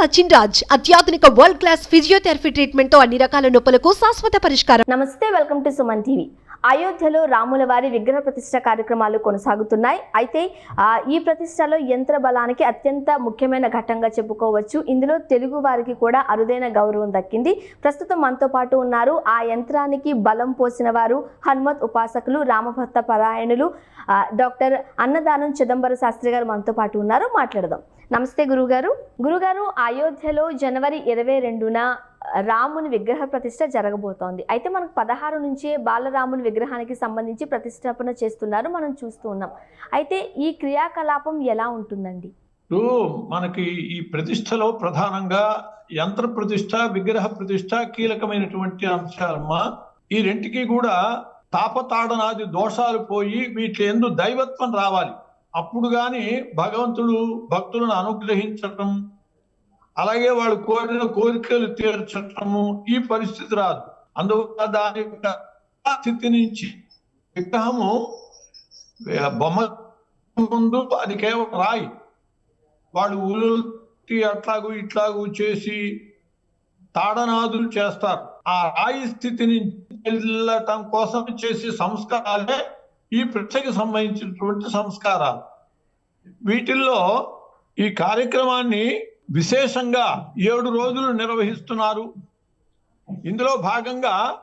సచిన్ రాజ్ అత్యాధునిక world class physiotherapy ట్రీట్మెంట్తో అన్ని రకాల నొప్పులకు శాశ్వత పరిష్కారం. నమస్తే వెల్కమ్ టు సుమన్ టీవీ. అయోధ్యలో రాముల వారి విగ్రహ ప్రతిష్ట కార్యక్రమాలు కొనసాగుతున్నాయి. అయితే ఈ ప్రతిష్టలో యంత్ర బలానికి అత్యంత ముఖ్యమైన ఘట్టంగా చెప్పుకోవచ్చు. ఇందులో తెలుగు వారికి కూడా అరుదైన గౌరవం దక్కింది. ప్రస్తుతం మనతో పాటు ఉన్నారు. ఆ యంత్రానికి బలం పోసిన వారు హనుమత్ ఉపాసకులు రామభక్త పరాయణులు డాక్టర్ అన్నదానం చిదంబర శాస్త్రి గారు మనతో పాటు ఉన్నారు. మాట్లాడదాం. నమస్తే గురుగారు. గురుగారు అయోధ్యలో జనవరి ఇరవై రెండున రాముని విగ్రహ ప్రతిష్ట జరగబోతోంది. అయితే మనకు పదహారు నుంచే బాలరాముని విగ్రహానికి సంబంధించి ప్రతిష్టాపన చేస్తున్నారు. మనం చూస్తూ ఉన్నాం. అయితే ఈ క్రియాకలాపం ఎలా ఉంటుందండి? మనకి ఈ ప్రతిష్టలో ప్రధానంగా యంత్ర ప్రతిష్ట విగ్రహ ప్రతిష్ట కీలకమైనటువంటి అంశాలమ్మా. ఈ రెంటికి కూడా తాపతాడనాది దోషాలు పోయి వీటి ఎందు దైవత్వం రావాలి. అప్పుడు గాని భగవంతుడు భక్తులను అనుగ్రహించటం అలాగే వాళ్ళు కోరిన కోరికలు తీర్చటము ఈ పరిస్థితి రాదు. అందువల్ల దాని యొక్క స్థితి నుంచి విగ్రహము బొమ్మ ముందు అది కేవలం రాయి. వాళ్ళు ఉలుటి అట్లాగూ ఇట్లాగూ చేసి తాడనాదులు చేస్తారు. ఆ రాయి స్థితిని వెళ్ళటం కోసం చేసే సంస్కారాలే ఈ ప్రత్యేక సంబంధించినటువంటి సంస్కారాలు. వీటిల్లో ఈ కార్యక్రమాన్ని విశేషంగా ఏడు రోజులు నిర్వహిస్తున్నారు. ఇందులో భాగంగా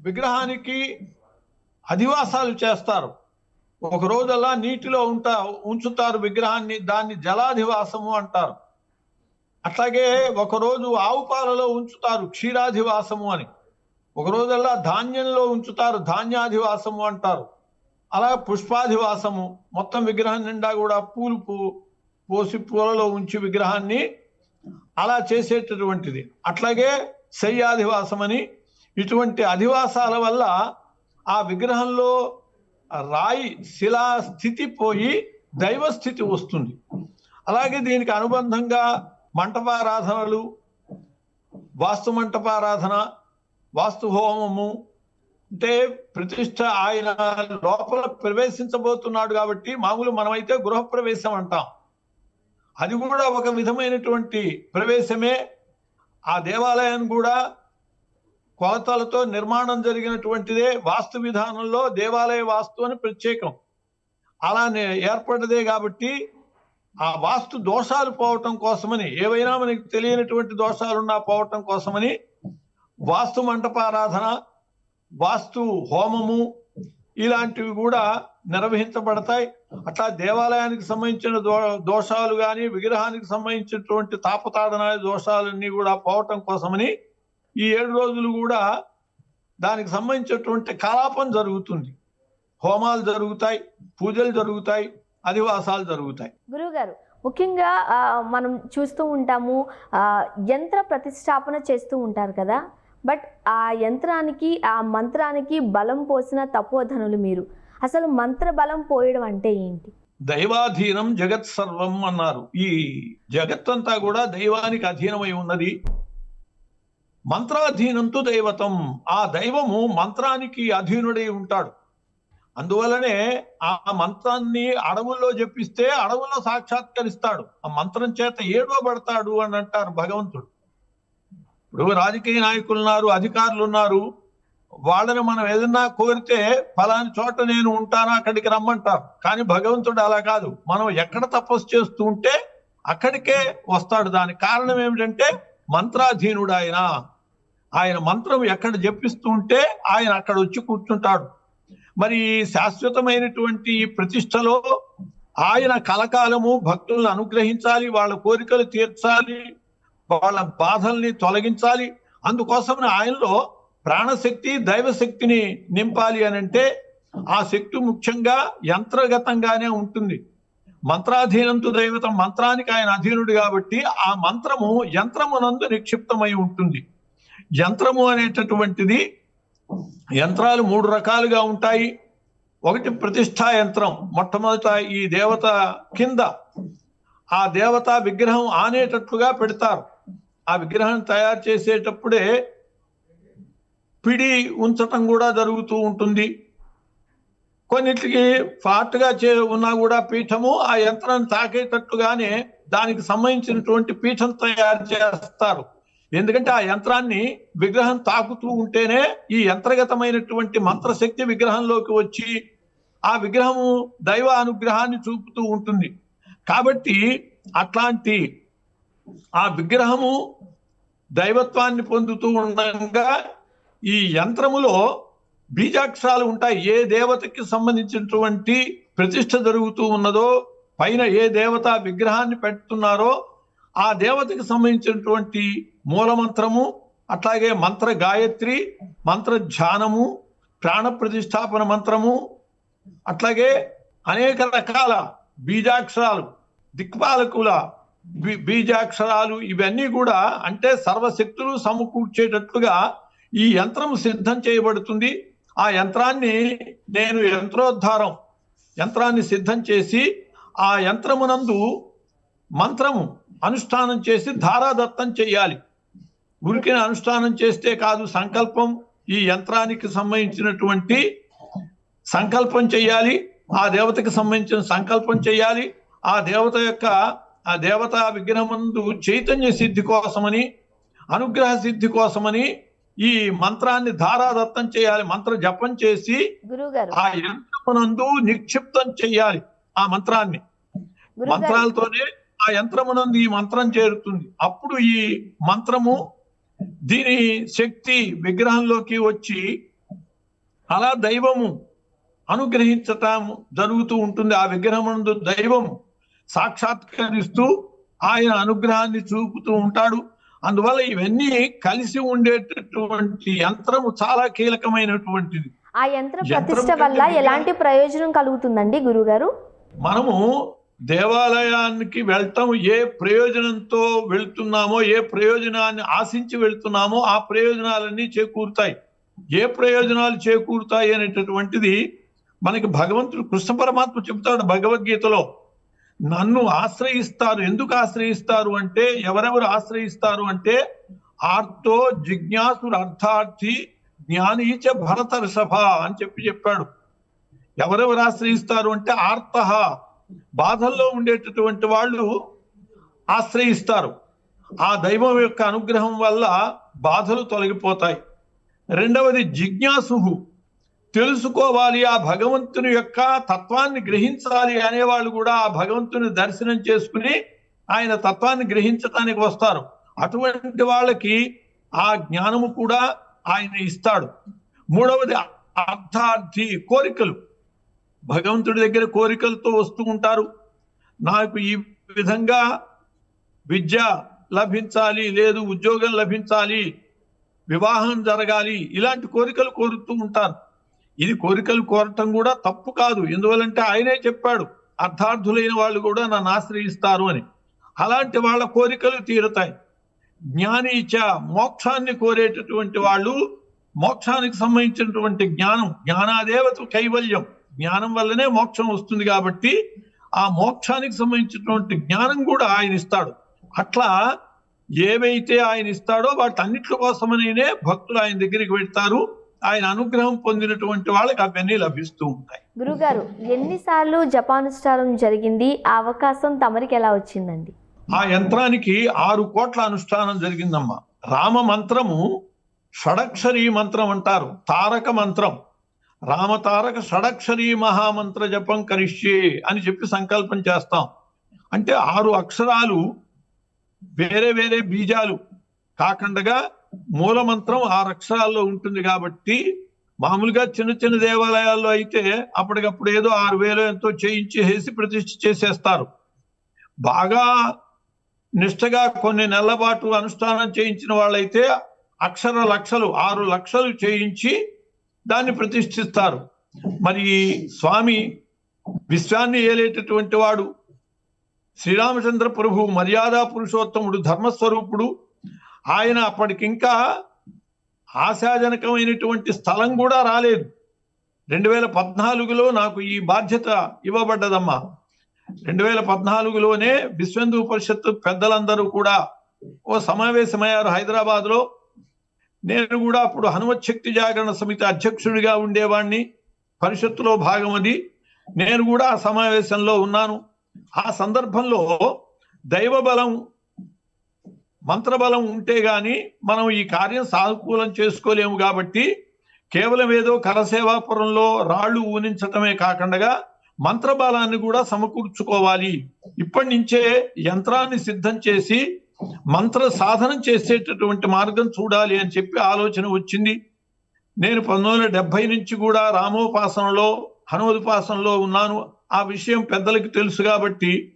విగ్రహానికి అధివాసాలు చేస్తారు. ఒక రోజల్లా నీటిలో ఉంటా ఉంచుతారు విగ్రహాన్ని దాన్ని జలాధివాసము అంటారు. అట్లాగే ఒకరోజు ఆవుపాలలో ఆవు పాలలో ఉంచుతారు క్షీరాధివాసము అని. ఒక రోజల్లా ధాన్యంలో ఉంచుతారు ధాన్యాధివాసము అంటారు. అలా పుష్పాధివాసము మొత్తం విగ్రహం నిండా కూడా పూలు పూ పోసి పూలలో ఉంచి విగ్రహాన్ని అలా చేసేటటువంటిది. అట్లాగే శయ్యాధివాసం అని ఇటువంటి అధివాసాల వల్ల ఆ విగ్రహంలో రాయి శిలా స్థితి పోయి దైవ స్థితి వస్తుంది. అలాగే దీనికి అనుబంధంగా మంటపారాధనలు వాస్తు మంటపారాధన వాస్తు హోమము అంటే ప్రతిష్ట ఆయన లోపల ప్రవేశించబోతున్నాడు కాబట్టి మామూలు మనమైతే గృహప్రవేశం అంటాం. అది కూడా ఒక విధమైనటువంటి ప్రవేశమే. ఆ దేవాలయాన్ని కూడా కొలతలతో నిర్మాణం జరిగినటువంటిదే వాస్తు విధానంలో దేవాలయ వాస్తు అని ప్రత్యేకం. అలానే ఏర్పడ్డదే కాబట్టి ఆ వాస్తు దోషాలు పోవటం కోసమని ఏవైనా మనకి తెలియనటువంటి దోషాలున్నా పోవటం కోసమని వాస్తు మంటపారాధన వాస్తు హోమము ఇలాంటివి కూడా నిర్వహించబడతాయి. అట్లా దేవాలయానికి సంబంధించిన దో దోషాలు కానీ విగ్రహానికి సంబంధించినటువంటి తాపతాడన దోషాలన్నీ కూడా పోవటం కోసమని ఈ ఏడు రోజులు కూడా దానికి సంబంధించినటువంటి కలాపం జరుగుతుంది. హోమాలు జరుగుతాయి పూజలు జరుగుతాయి అధివాసాలు జరుగుతాయి. గురువుగారు ముఖ్యంగా మనం చూస్తూ ఉంటాము ఆ, యంత్ర ప్రతిష్టాపన చేస్తూ ఉంటారు కదా? బట్ ఆ యంత్రానికి ఆ మంత్రానికి బలం పోసిన తపోధనులు మీరు. అసలు మంత్ర బలం పోయడం అంటే ఏంటి? దైవాధీనం జగత్ సర్వం అన్నారు. ఈ జగత్తంతా కూడా దైవానికి అధీనమై ఉన్నది. మంత్రాధీనంతో దైవతం. ఆ దైవము మంత్రానికి అధీనుడై ఉంటాడు. అందువలనే ఆ మంత్రాన్ని అడవుల్లో జపిస్తే అడవుల్లో సాక్షాత్కరిస్తాడు. ఆ మంత్రం చేత ఏడవబడతాడు అని అంటారు భగవంతుడు. ఇప్పుడు రాజకీయ నాయకులు ఉన్నారు అధికారులు ఉన్నారు వాళ్ళని మనం ఏదన్నా కోరితే ఫలాని చోట నేను ఉంటాను అక్కడికి రమ్మంటారు. కానీ భగవంతుడు అలా కాదు. మనం ఎక్కడ తపస్సు చేస్తూ ఉంటే అక్కడికే వస్తాడు. దానికి కారణం ఏమిటంటే మంత్రాధీనుడు ఆయన. ఆయన మంత్రం ఎక్కడ జపిస్తూ ఉంటే ఆయన అక్కడ వచ్చి కూర్చుంటాడు. మరి శాశ్వతమైనటువంటి ప్రతిష్టలో ఆయన కలకాలము భక్తులను అనుగ్రహించాలి వాళ్ళ కోరికలు తీర్చాలి వాళ్ళ బాధల్ని తొలగించాలి. అందుకోసమని ఆయనలో ప్రాణశక్తి దైవశక్తిని నింపాలి అని అంటే ఆ శక్తి ముఖ్యంగా యంత్రగతంగానే ఉంటుంది. మంత్రాధీనంతో దైవతం మంత్రానికి ఆయన అధీనుడు కాబట్టి ఆ మంత్రము యంత్రమునందు నిక్షిప్తమై ఉంటుంది. యంత్రము అనేటటువంటిది యంత్రాలు మూడు రకాలుగా ఉంటాయి. ఒకటి ప్రతిష్టా యంత్రం మొట్టమొదట ఈ దేవత కింద ఆ దేవత విగ్రహం ఆనేటట్లుగా పెడతారు. ఆ విగ్రహం తయారు చేసేటప్పుడే పిడి ఉంచటం కూడా జరుగుతూ ఉంటుంది. కొన్నిటికి ఫాట్గా చే ఉన్నా కూడా పీఠము ఆ యంత్రాన్ని తాకేటట్టుగానే దానికి సంబంధించినటువంటి పీఠం తయారు చేస్తారు. ఎందుకంటే ఆ యంత్రాన్ని విగ్రహం తాకుతూ ఉంటేనే ఈ యంత్రగతమైనటువంటి మంత్రశక్తి విగ్రహంలోకి వచ్చి ఆ విగ్రహము దైవ అనుగ్రహాన్ని చూపుతూ ఉంటుంది. కాబట్టి అట్లాంటి ఆ విగ్రహము దైవత్వాన్ని పొందుతూ ఉండగా ఈ యంత్రములో బీజాక్షరాలు ఉంటాయి. ఏ దేవతకి సంబంధించినటువంటి ప్రతిష్ట జరుగుతూ ఉన్నదో పైన ఏ దేవత విగ్రహాన్ని పెడుతున్నారో ఆ దేవతకి సంబంధించినటువంటి మూలమంత్రము అట్లాగే మంత్ర గాయత్రి మంత్ర ధ్యానము ప్రాణ ప్రతిష్టాపన మంత్రము అట్లాగే అనేక రకాల బీజాక్షరాలు దిక్పాలకుల బీ- బీజాక్షరాలు ఇవన్నీ కూడా అంటే సర్వశక్తులు సమకూర్చేటట్లుగా ఈ యంత్రం సిద్ధం చేయబడుతుంది. ఆ యంత్రాన్ని నేను యంత్రోద్ధారం యంత్రాన్ని సిద్ధం చేసి ఆ యంత్రమునందు మంత్రము అనుష్ఠానం చేసి ధారాదత్తం చేయాలి. ఉరికిన అనుష్ఠానం చేస్తే కాదు సంకల్పం. ఈ యంత్రానికి సంబంధించినటువంటి సంకల్పం చేయాలి. ఆ దేవతకి సంబంధించిన సంకల్పం చేయాలి. ఆ దేవత యొక్క ఆ దేవత విగ్రహమందు చైతన్య సిద్ధి కోసమని అనుగ్రహ సిద్ధి కోసమని ఈ మంత్రాన్ని ధారాదత్తం చేయాలి మంత్ర జపం చేసి ఆ యంత్రమునందు నిక్షిప్తం చేయాలి ఆ మంత్రాన్ని. మంత్రాలతోనే ఆ యంత్రమునందు ఈ మంత్రం చేరుతుంది. అప్పుడు ఈ మంత్రము దీని శక్తి విగ్రహంలోకి వచ్చి అలా దైవము అనుగ్రహించటం జరుగుతూ ఉంటుంది. ఆ విగ్రహమునందు దైవము సాక్షాత్కరిస్తూ ఆయన అనుగ్రహాన్ని చూపుతూ ఉంటాడు. అందువల్ల ఇవన్నీ కలిసి ఉండేటటువంటి యంత్రము చాలా కీలకమైనటువంటిది. ఆ యంత్ర యంత్రం ప్రతిష్ట వల్ల ఎలాంటి ప్రయోజనం కలుగుతుందండి గురుగారు? మనము దేవాలయానికి వెళ్ళటం ఏ ప్రయోజనంతో వెళ్తున్నామో ఏ ప్రయోజనాన్ని ఆశించి వెళ్తున్నామో ఆ ప్రయోజనాలన్నీ చేకూరుతాయి. ఏ ప్రయోజనాలు చేకూరుతాయి అనేటటువంటిది మనకి భగవంతుడు కృష్ణ పరమాత్మ చెబుతాడు భగవద్గీతలో. నన్ను ఆశ్రయిస్తారు. ఎందుకు ఆశ్రయిస్తారు అంటే ఎవరెవరు ఆశ్రయిస్తారు అంటే ఆర్తో జిజ్ఞాసుడు అర్థార్థి జ్ఞానీచ భరత ఋషభ అని చెప్పి చెప్పాడు. ఎవరెవరు ఆశ్రయిస్తారు అంటే ఆర్త. బాధల్లో ఉండేటటువంటి వాళ్ళు ఆశ్రయిస్తారు. ఆ దైవం యొక్క అనుగ్రహం వల్ల బాధలు తొలగిపోతాయి. రెండవది జిజ్ఞాసు తెలుసుకోవాలి ఆ భగవంతుని యొక్క తత్వాన్ని గ్రహించాలి అనేవాళ్ళు కూడా ఆ భగవంతుని దర్శనం చేసుకుని ఆయన తత్వాన్ని గ్రహించటానికి వస్తారు. అటువంటి వాళ్ళకి ఆ జ్ఞానము కూడా ఆయన ఇస్తాడు. మూడవది అర్థార్థి కోరికలు. భగవంతుడి దగ్గర కోరికలతో వస్తూ ఉంటారు. నాకు ఈ విధంగా విద్య లభించాలి లేదు ఉద్యోగం లభించాలి వివాహం జరగాలి ఇలాంటి కోరికలు కోరుతూ ఉంటారు. ఇది కోరికలు కోరటం కూడా తప్పు కాదు. ఎందువలంటే ఆయనే చెప్పాడు అర్థార్థులైన వాళ్ళు కూడా నన్ను ఆశ్రయిస్తారు అని. అలాంటి వాళ్ళ కోరికలు తీరుతాయి. జ్ఞానీచ మోక్షాన్ని కోరేటటువంటి వాళ్ళు మోక్షానికి సంబంధించినటువంటి జ్ఞానం జ్ఞానాదేవత కైవల్యం. జ్ఞానం వల్లనే మోక్షం వస్తుంది కాబట్టి ఆ మోక్షానికి సంబంధించినటువంటి జ్ఞానం కూడా ఆయన ఇస్తాడు. అట్లా ఏవైతే ఆయన ఇస్తాడో వాటన్నిటి కోసమనే భక్తులు ఆయన దగ్గరికి పెడతారు ఆయన అనుగ్రహం పొందినటువంటి వాళ్ళకి అవన్నీ లభిస్తూ ఉంటాయి. గురుగారు ఎన్నిసార్లు జపానుష్ఠానం జరిగింది? ఆ అవకాశం తమరికి ఎలా వచ్చిందండి? ఆ యంత్రానికి ఆరు కోట్ల అనుష్ఠానం జరిగిందమ్మా. రామ మంత్రము షడక్షరీ మంత్రం అంటారు. తారక మంత్రం. రామ తారక షడక్షరీ మహామంత్ర జపం కరిష్యే అని చెప్పి సంకల్పం చేస్తాం. అంటే ఆరు అక్షరాలు వేరే వేరే బీజాలు. కాకుండా మూల మంత్రం ఆరు అక్షరాల్లో ఉంటుంది కాబట్టి మామూలుగా చిన్న చిన్న దేవాలయాల్లో అయితే అప్పటికప్పుడు ఏదో ఆరు వేలు ఎంతో చేయించేసి ప్రతిష్ఠ చేసేస్తారు. బాగా నిష్టగా కొన్ని నెలల పాటు అనుష్ఠానం చేయించిన వాళ్ళైతే అక్షర లక్షలు ఆరు లక్షలు చేయించి దాన్ని ప్రతిష్ఠిస్తారు. మరి స్వామి విశ్వాన్ని ఏలేటటువంటి వాడు శ్రీరామచంద్ర ప్రభు మర్యాద పురుషోత్తముడు ధర్మస్వరూపుడు ఆయన అప్పటికింకా ఆశాజనకమైనటువంటి స్థలం కూడా రాలేదు. రెండు వేల పద్నాలుగులో నాకు ఈ బాధ్యత ఇవ్వబడ్డదమ్మా. రెండు వేల పద్నాలుగులోనే విశ్వందు పరిషత్తు పెద్దలందరూ కూడా ఓ సమావేశమయ్యారు హైదరాబాద్లో. నేను కూడా అప్పుడు హనుమత్ శక్తి జాగరణ సమితి అధ్యక్షుడిగా ఉండేవాడిని పరిషత్తులో భాగం అది నేను కూడా ఆ సమావేశంలో ఉన్నాను. ఆ సందర్భంలో దైవ బలం మంత్రబలం ఉంటే గాని మనం ఈ కార్యం సానుకూలం చేసుకోలేము కాబట్టి కేవలం ఏదో కరసేవాపురంలో రాళ్ళు ఊనించటమే కాకుండా మంత్రబలాన్ని కూడా సమకూర్చుకోవాలి. ఇప్పటి నుంచే యంత్రాన్ని సిద్ధం చేసి మంత్ర సాధనం చేసేటటువంటి మార్గం చూడాలి అని చెప్పి ఆలోచన వచ్చింది. నేను పంతొమ్మిది వందల నుంచి కూడా రామోపాసనలో హనుమదుపాసనలో ఉన్నాను. ఆ విషయం పెద్దలకు తెలుసు కాబట్టి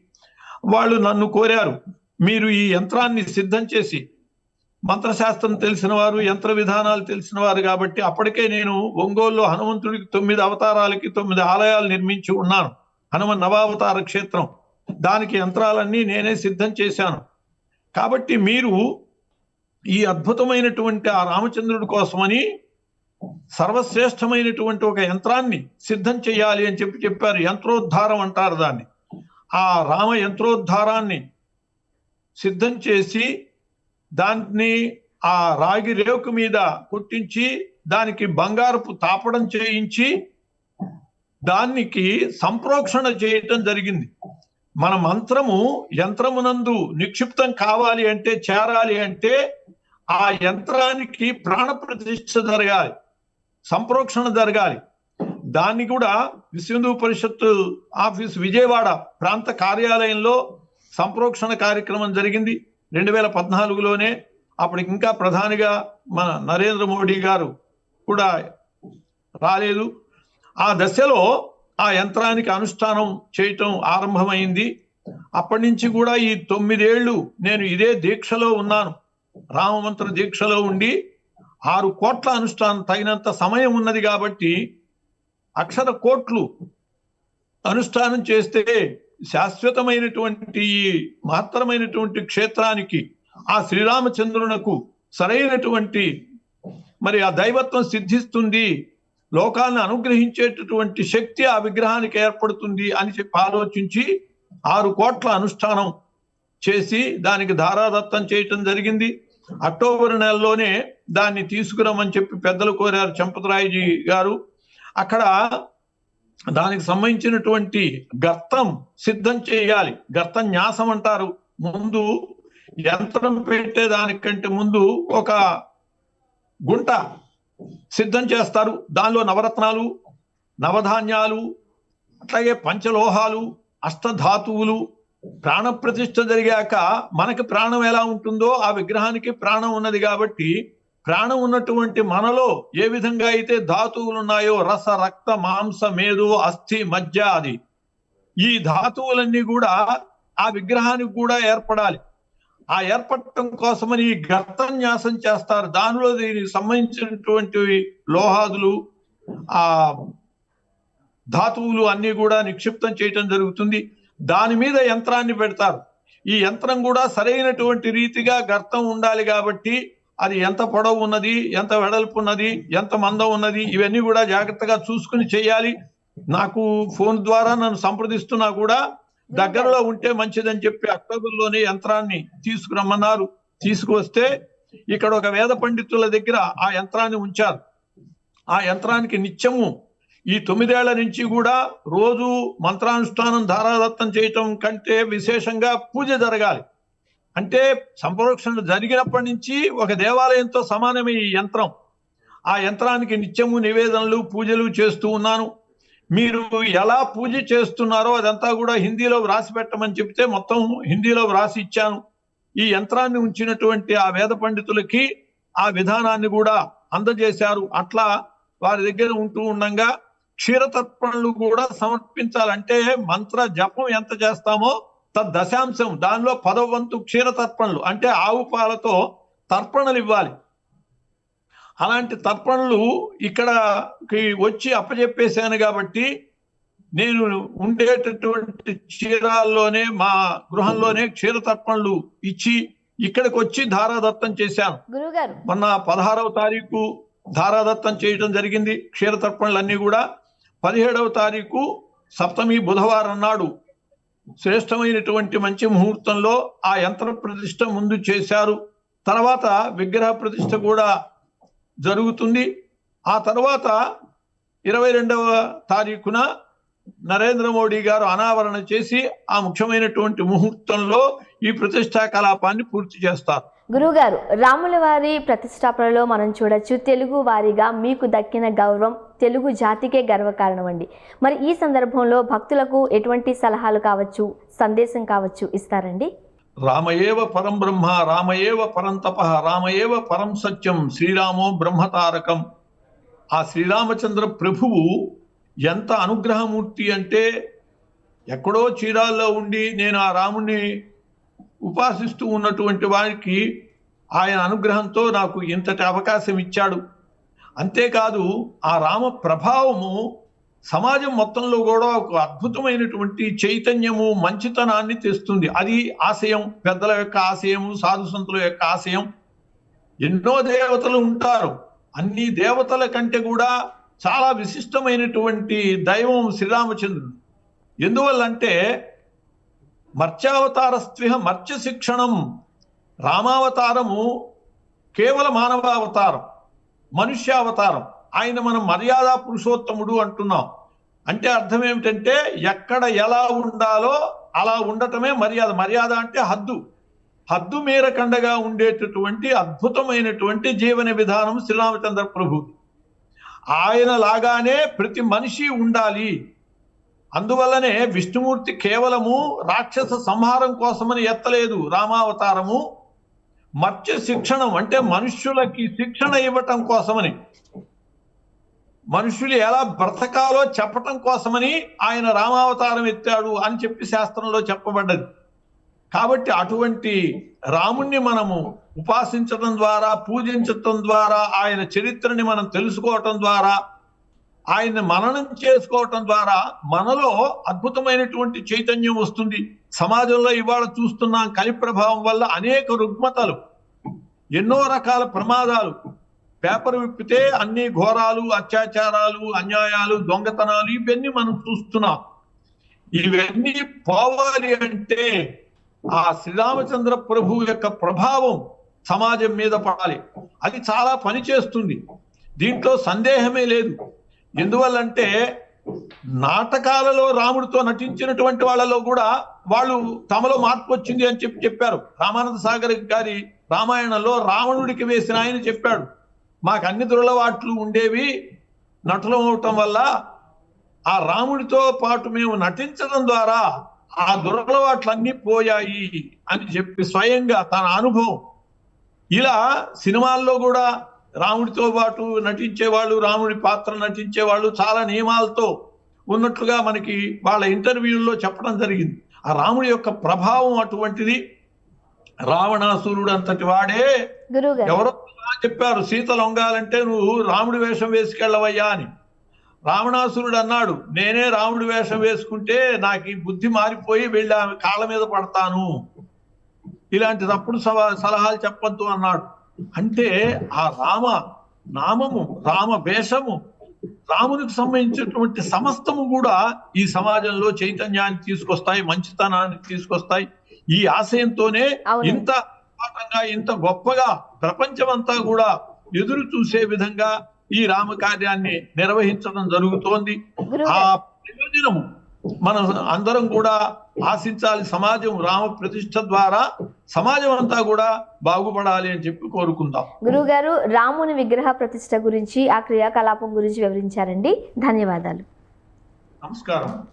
వాళ్ళు నన్ను కోరారు. మీరు ఈ యంత్రాన్ని సిద్ధం చేసి మంత్రశాస్త్రం తెలిసిన వారు యంత్ర విధానాలు తెలిసిన వారు కాబట్టి అప్పటికే నేను ఒంగోలులో హనుమంతుడికి తొమ్మిది అవతారాలకి తొమ్మిది ఆలయాలు నిర్మించి ఉన్నాను. హనుమ నవావతార క్షేత్రం. దానికి యంత్రాలన్నీ నేనే సిద్ధం చేశాను. కాబట్టి మీరు ఈ అద్భుతమైనటువంటి ఆ రామచంద్రుడి కోసమని సర్వశ్రేష్టమైనటువంటి ఒక యంత్రాన్ని సిద్ధం చేయాలి అని చెప్పి చెప్పారు. యంత్రోద్ధారం అంటారు దాన్ని. ఆ రామ యంత్రోద్ధారాన్ని సిద్ధం చేసి దాన్ని ఆ రాగి రేకు మీద కొట్టించి దానికి బంగారపు తాపడం చేయించి దానికి సంప్రోక్షణ చేయటం జరిగింది. మన మంత్రము యంత్రమునందు నిక్షిప్తం కావాలి అంటే చేరాలి అంటే ఆ యంత్రానికి ప్రాణ ప్రతిష్ఠ జరగాలి సంప్రోక్షణ జరగాలి. దాన్ని కూడా విశ్వందు పరిషత్తు ఆఫీస్ విజయవాడ ప్రాంత కార్యాలయంలో సంప్రోక్షణ కార్యక్రమం జరిగింది. రెండు వేల పద్నాలుగులోనే అప్పటికి ఇంకా ప్రధానిగా మన నరేంద్ర మోడీ గారు కూడా రాలేదు. ఆ దశలో ఆ యంత్రానికి అనుష్ఠానం చేయటం ఆరంభమైంది. అప్పటి నుంచి కూడా ఈ తొమ్మిదేళ్ళు నేను ఇదే దీక్షలో ఉన్నాను. రామమంత్ర దీక్షలో ఉండి ఆరు కోట్ల అనుష్ఠానం తగినంత సమయం ఉన్నది కాబట్టి అక్షర కోట్లు అనుష్ఠానం చేస్తే శాశ్వతమైనటువంటి మహత్తరమైనటువంటి క్షేత్రానికి ఆ శ్రీరామచంద్రునకు సరైనటువంటి మరి ఆ దైవత్వం సిద్ధిస్తుంది లోకాలను అనుగ్రహించేటటువంటి శక్తి ఆ విగ్రహానికి ఏర్పడుతుంది అని చెప్పి ఆలోచించి ఆరు కోట్ల అనుష్ఠానం చేసి దానికి ధారాదత్తం చేయటం జరిగింది. అక్టోబర్ నెలలోనే దాన్ని తీసుకురమ్మని చెప్పి పెద్దలు కోరారు చంపతరాయజీ గారు. అక్కడ దానికి సంబంధించినటువంటి గర్తం సిద్ధం చేయాలి. గర్తం న్యాసం అంటారు. ముందు యంత్రం పెట్టే దానికంటే ముందు ఒక గుంట సిద్ధం చేస్తారు. దానిలో నవరత్నాలు నవధాన్యాలు అట్లాగే పంచలోహాలు అష్టధాతువులు ప్రాణ ప్రతిష్ఠ జరిగాక మనకి ప్రాణం ఎలా ఉంటుందో ఆ విగ్రహానికి ప్రాణం ఉన్నది కాబట్టి ప్రాణం ఉన్నటువంటి మనలో ఏ విధంగా అయితే ధాతువులు ఉన్నాయో రస రక్త మాంస మేదు అస్థి మధ్య అది ఈ ధాతువులన్నీ కూడా ఆ విగ్రహానికి కూడా ఏర్పడాలి. ఆ ఏర్పడటం కోసమని గర్తన్యాసం చేస్తారు. దానిలో దీనికి సంబంధించినటువంటి లోహాదులు ఆ ధాతువులు అన్ని కూడా నిక్షిప్తం చేయటం జరుగుతుంది. దాని మీద యంత్రాన్ని పెడతారు. ఈ యంత్రం కూడా సరైనటువంటి రీతిగా గర్తం ఉండాలి కాబట్టి అది ఎంత పొడవు ఉన్నది ఎంత వెడల్పు ఉన్నది ఎంత మందం ఉన్నది ఇవన్నీ కూడా జాగ్రత్తగా చూసుకుని చేయాలి. నాకు ఫోన్ ద్వారా నన్ను సంప్రదిస్తున్నా కూడా దగ్గరలో ఉంటే మంచిదని చెప్పి అక్టోబర్లోనే యంత్రాన్ని తీసుకురమ్మన్నారు. తీసుకువస్తే ఇక్కడ ఒక వేద పండితుల దగ్గర ఆ యంత్రాన్ని ఉంచారు. ఆ యంత్రానికి నిత్యము ఈ తొమ్మిదేళ్ళ నుంచి కూడా రోజు మంత్రానుష్ఠానం ధారాదత్తం చేయటం కంటే విశేషంగా పూజ జరగాలి. అంటే సంప్రోక్షణ జరిగినప్పటి నుంచి ఒక దేవాలయంతో సమానమే ఈ యంత్రం. ఆ యంత్రానికి నిత్యము నివేదనలు పూజలు చేస్తూ ఉన్నాను. మీరు ఎలా పూజ చేస్తున్నారో అదంతా కూడా హిందీలో వ్రాసి పెట్టమని చెప్తే మొత్తం హిందీలో వ్రాసి ఇచ్చాను. ఈ యంత్రాన్ని ఉంచినటువంటి ఆ వేద పండితులకి ఆ విధానాన్ని కూడా అందజేశారు. అట్లా వారి దగ్గర ఉంటూ ఉండంగా క్షీరతర్పణలు కూడా సమర్పించాలంటే మంత్ర జపం ఎంత చేస్తామో తద్దశాంశం. దానిలో పదవ వంతు క్షీరతర్పణలు. అంటే ఆవు పాలతో తర్పణలు ఇవ్వాలి. అలాంటి తర్పణలు ఇక్కడకి వచ్చి అప్పచెప్పేశాను కాబట్టి నేను ఉండేటటువంటి క్షీరాల్లోనే మా గృహంలోనే క్షీర తర్పణలు ఇచ్చి ఇక్కడికి వచ్చి ధారాదత్తం చేశాను. మొన్న పదహారవ తారీఖు ధారాదత్తం చేయడం జరిగింది. క్షీర తర్పణలన్నీ కూడా. పదిహేడవ తారీఖు సప్తమి బుధవారం నాడు శ్రేష్టమైనటువంటి మంచి ముహూర్తంలో ఆ యంత్ర ప్రతిష్ట ముందు చేశారు. తర్వాత విగ్రహ ప్రతిష్ట కూడా జరుగుతుంది. ఆ తర్వాత ఇరవై రెండవ తారీఖున నరేంద్ర మోడీ గారు అనావరణ చేసి ఆ ముఖ్యమైనటువంటి ముహూర్తంలో ఈ ప్రతిష్టా కలాపాన్ని పూర్తి చేస్తారు. గురువుగారు రాముల వారి ప్రతిష్టాపనలో మనం చూడొచ్చు తెలుగు వారిగా మీకు దక్కిన గౌరవం తెలుగు జాతికే గర్వకారణం అండి మరి ఈ సందర్భంలో భక్తులకు ఎటువంటి సలహాలు కావచ్చు సందేశం కావచ్చు ఇస్తారండి? రామయేవ పరం బ్రహ్మ రామయేవ పరంతప రామయేవ పరం సత్యం శ్రీరామో బ్రహ్మతారకం. ఆ శ్రీరామచంద్ర ప్రభువు ఎంత అనుగ్రహమూర్తి అంటే ఎక్కడో చీరాల్లో ఉండి నేను ఆ రాముణ్ణి ఉపాసిస్తూ ఉన్నటువంటి వారికి ఆయన అనుగ్రహంతో నాకు ఇంతటి అవకాశం ఇచ్చాడు. అంతేకాదు ఆ రామ ప్రభావము సమాజం మొత్తంలో కూడా ఒక అద్భుతమైనటువంటి చైతన్యము మంచితనాన్ని తెస్తుంది. అది ఆశయం పెద్దల యొక్క ఆశయము సాధు సంతుల యొక్క ఆశయం. ఎన్నో దేవతలు ఉంటారు. అన్ని దేవతల కంటే కూడా చాలా విశిష్టమైనటువంటి దైవం శ్రీరామచంద్రుడు. ఎందువల్లంటే మర్త్యావతారస్త్విహ మర్త్య శిక్షణం రామావతారము కేవల మానవావతారం మనుష్యావతారం. ఆయన మనం మర్యాద పురుషోత్తముడు అంటున్నాం. అంటే అర్థం ఏమిటంటే ఎక్కడ ఎలా ఉండాలో అలా ఉండటమే మర్యాద. మర్యాద అంటే హద్దు. హద్దు మేరకండగా ఉండేటటువంటి అద్భుతమైనటువంటి జీవన విధానం శ్రీరామచంద్ర ప్రభు ఆయన లాగానే ప్రతి మనిషి ఉండాలి. అందువల్లనే విష్ణుమూర్తి కేవలము రాక్షస సంహారం కోసమని ఎత్తలేదు రామావతారము. మత్స్య శిక్షణం అంటే మనుష్యులకి శిక్షణ ఇవ్వటం కోసమని. మనుషులు ఎలా బ్రతకాలో చెప్పటం కోసమని ఆయన రామావతారం ఎత్తాడు అని చెప్పి శాస్త్రంలో చెప్పబడ్డది. కాబట్టి అటువంటి రాముణ్ణి మనము ఉపాసించడం ద్వారా పూజించటం ద్వారా ఆయన చరిత్రని మనం తెలుసుకోవటం ద్వారా ఆయన్ని మననం చేసుకోవటం ద్వారా మనలో అద్భుతమైనటువంటి చైతన్యం వస్తుంది. సమాజంలో ఇవాళ చూస్తున్నాం కలి ప్రభావం వల్ల అనేక రుగ్మతలు ఎన్నో రకాల ప్రమాదాలు. పేపర్ విప్పితే అన్ని ఘోరాలు అత్యాచారాలు అన్యాయాలు దొంగతనాలు ఇవన్నీ మనం చూస్తున్నాం. ఇవన్నీ పోవాలి అంటే ఆ శ్రీరామచంద్ర ప్రభు యొక్క ప్రభావం సమాజం మీద పడాలి. అది చాలా పని చేస్తుంది. దీంట్లో సందేహమే లేదు. ఎందువల్లంటే నాటకాలలో రాముడితో నటించినటువంటి వాళ్ళలో కూడా వాళ్ళు తమలో మార్పు వచ్చింది అని చెప్పి చెప్పారు. రామానంద సాగర్ గారి రామాయణంలో రావణుడికి వేసిన ఆయన చెప్పాడు. మాకు అన్ని దురలవాట్లు ఉండేవి నటులం అవటం వల్ల ఆ రాముడితో పాటు మేము నటించడం ద్వారా ఆ దురలవాట్లన్నీ పోయాయి అని చెప్పి స్వయంగా తన అనుభవం. ఇలా సినిమాల్లో కూడా రాముడితో పాటు నటించేవాళ్ళు రాముడి పాత్ర నటించేవాళ్ళు చాలా నియమాలతో ఉన్నట్లుగా మనకి వాళ్ళ ఇంటర్వ్యూల్లో చెప్పడం జరిగింది. ఆ రాముడి యొక్క ప్రభావం అటువంటిది రావణాసురుడు అంతటి వాడే. ఎవరో చెప్పారు సీత లొంగాలంటే నువ్వు రాముడి వేషం వేసుకెళ్ళవయ్యా అని. రావణాసురుడు అన్నాడు నేనే రాముడి వేషం వేసుకుంటే నాకు ఈ బుద్ధి మారిపోయి వెళ్ళి కాళ్ళ మీద పడతాను. ఇలాంటి తప్పుడు సలహాలు చెప్పొద్దు అన్నాడు. అంటే ఆ రామ నామము రామ వేషము రామునికి సంబంధించినటువంటి సమస్తము కూడా ఈ సమాజంలో చైతన్యాన్ని తీసుకొస్తాయి మంచితనాన్ని తీసుకొస్తాయి. ఈ ఆశయంతోనే. ఇంత ఇంత గొప్పగా ప్రపంచమంతా కూడా ఎదురు చూసే విధంగా ఈ రామ కార్యాన్ని నిర్వహించడం జరుగుతోంది. ఆ ప్రయోజనము మనం అందరం కూడా ఆశించాలి. సమాజం రామ ప్రతిష్ట ద్వారా సమాజం అంతా కూడా బాగుపడాలి అని చెప్పి కోరుకుందాం. గురువుగారు రాముని విగ్రహ ప్రతిష్ట గురించి ఆ క్రియాకలాపం గురించి వివరించారండి. ధన్యవాదాలు. నమస్కారం.